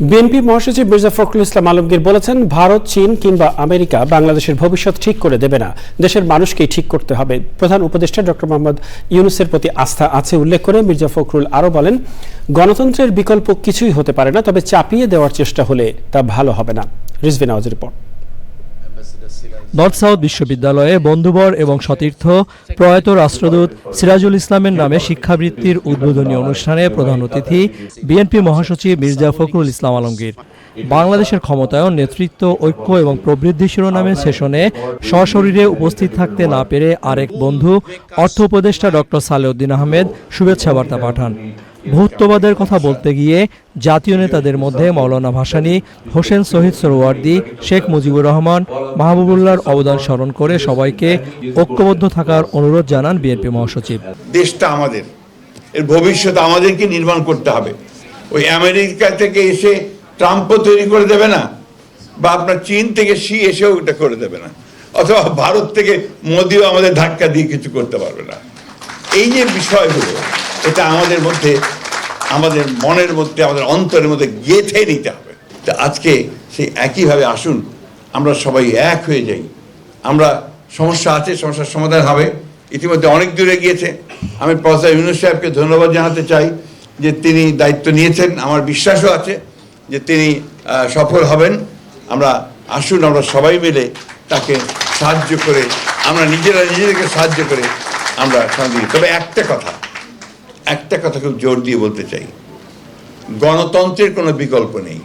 BNP মহাসচিব মির্জা ফখরুল ইসলাম আলমগীর বলেছেন, ভারত, চীন কিংবা আমেরিকা বাংলাদেশের ভবিষ্যৎ ঠিক করে দেবে না। দেশের মানুষকেই ঠিক করতে হবে। প্রধান উপদেষ্টা ডক্টর মোহাম্মদ ইউনুসের প্রতি আস্থা আছে উল্লেখ করে মির্জা ফখরুল আরও বলেন, গণতন্ত্রের বিকল্প কিছুই হতে পারে না, তবে চাপিয়ে দেওয়ার চেষ্টা হলে তা ভালো হবে না। রিজভিন আওয়াজ রিপোর্ট। নর্থ সাউথ বিশ্ববিদ্যালয়ে বন্ধুবর এবং সতীর্থ প্রয়াত রাষ্ট্রদূত সিরাজুল ইসলামের নামে শিক্ষাবৃত্তির উদ্বোধনী অনুষ্ঠানে প্রধান অতিথি বিএনপি মহাসচিব মির্জা ফখরুল ইসলাম আলমগীর। বাংলাদেশের ক্ষমতায়ন, নেতৃত্ব, ঐক্য এবং প্রবৃদ্ধি শিরোনামের সেশনে সশরীরে উপস্থিত থাকতে না পেরে আরেক বন্ধু, অর্থ উপদেষ্টা ডক্টর সালেউদ্দিন আহমেদ শুভেচ্ছা বার্তা পাঠান। বহুত্ববাদের কথা বলতে গিয়ে জাতীয় নেতাদের মধ্যে মৌলানা ভাসানী হোসেন শহীদ সরোয়ার্দি শেখ মুজিবুর রহমান মাহবুবুল্লাহর অবদান স্মরণ করে সবাইকে ঐক্যবদ্ধ থাকার অনুরোধ জানান বিএনপি মহাসচিব। দেশটা আমাদের। এর ভবিষ্যৎ আমাদেরকে নির্মাণ করতে হবে। ওই আমেরিকা থেকে এসে ট্রাম্পও তৈরি করে দেবে না বা আপনার চীন থেকে শি এসেও এটা করে দেবে না অথবা ভারত থেকে মোদিও আমাদের ধাক্কা দিয়ে কিছু করতে পারবে না। এই যে বিষয়গুলো এটা আমাদের মধ্যে আমাদের মনের মধ্যে, আমাদের অন্তরের মধ্যে গেঁথে নিতে হবে। তা আজকে সেই একইভাবে আসুন, আমরা সবাই এক হয়ে যাই। আমরা সমস্যা আছে, সমস্যার সমাধান হবে। ইতিমধ্যে অনেক দূরে গিয়েছে। আমি প্রফেসর ইউনুস সাহেবকে ধন্যবাদ জানাতে চাই যে তিনি দায়িত্ব নিয়েছেন। আমার বিশ্বাসও আছে যে তিনি সফল হবেন। আমরা আসুন, আমরা সবাই মিলে তাকে সাহায্য করে, আমরা নিজেরা নিজেদেরকে সাহায্য করে আমরা তবে একটা কথা একটা কথা খুব জোর দিয়ে বলতে চাই। গণতন্ত্রের কোনো বিকল্প নেই।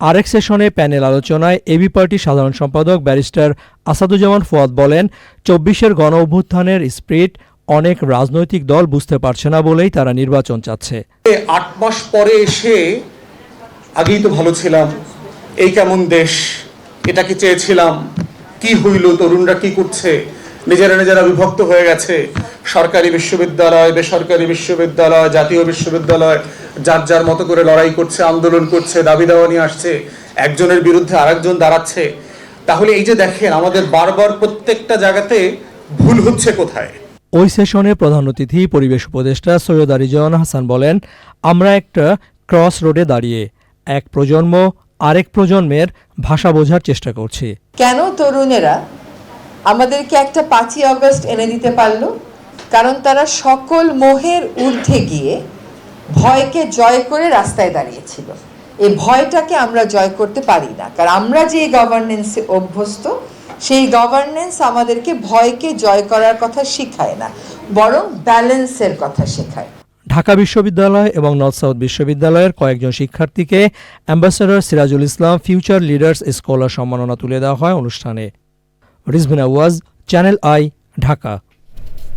আরেক সেশনে প্যানেল আলোচনায় এবি পার্টির সাধারণ সম্পাদক ব্যারিস্টার আসাদুজ্জামান ফুয়াদ বলেন চব্বিশের গণ অভ্যুত্থানের স্প্রিট অনেক রাজনৈতিক দল বুঝতে পারছে না বলেই তারা নির্বাচন চাচ্ছে। আট মাস পরে এসে আগেই তো ভালো ছিলাম এই কেমন দেশ এটাকে চেয়েছিলাম কি হইল তরুণরা কি করছে নিজেরা নিজেরা বিভক্ত হয়ে গেছে। সরকারি বিশ্ববিদ্যালয় বেসরকারি বিশ্ববিদ্যালয় জাতীয় বিশ্ববিদ্যালয় যার যার মতো করে লড়াই করছে আন্দোলন করছে দাবি দাওয়া নিয়ে আসছে একজনের বিরুদ্ধে আরেকজন দাঁড়াচ্ছে। তাহলে এই যে দেখেন আমাদের বারবার প্রত্যেকটা জায়গাতে ভুল হচ্ছে কোথায়? ওই সেশনে প্রধান অতিথি পরিবেশ উপদেষ্টা সৈয়দ আরিজন হাসান বলেন আমরা একটা ক্রস রোডে দাঁড়িয়ে এক প্রজন্ম আরেক প্রজন্মের ভাষা বোঝার চেষ্টা করছি। কেন তরুণেরা আমাদেরকে একটা পাঁচই অগস্ট এনে দিতে পারল, কারণ তারা সকল মোহের ঊর্ধ্বে গিয়ে ভয়কে জয় করে রাস্তায় দাঁড়িয়েছিল। এই ভয়টাকে আমরা জয় করতে পারি না, কারণ আমরা যে গভর্নেন্সে অভ্যস্ত, সেই গভর্নেন্স আমাদেরকে ভয়কে জয় করার কথা শেখায় না, বরং ব্যালেন্সের কথা শেখায়। ঢাকা বিশ্ববিদ্যালয় এবং নর্থ সাউথ বিশ্ববিদ্যালয়ের কয়েকজন শিক্ষার্থীকে ambassador Sirajul Islam future leaders scholar সম্মাননা তুলে দেওয়া হয় অনুষ্ঠানে। রিজভিনা ওয়াজ চ্যানেল আই ঢাকা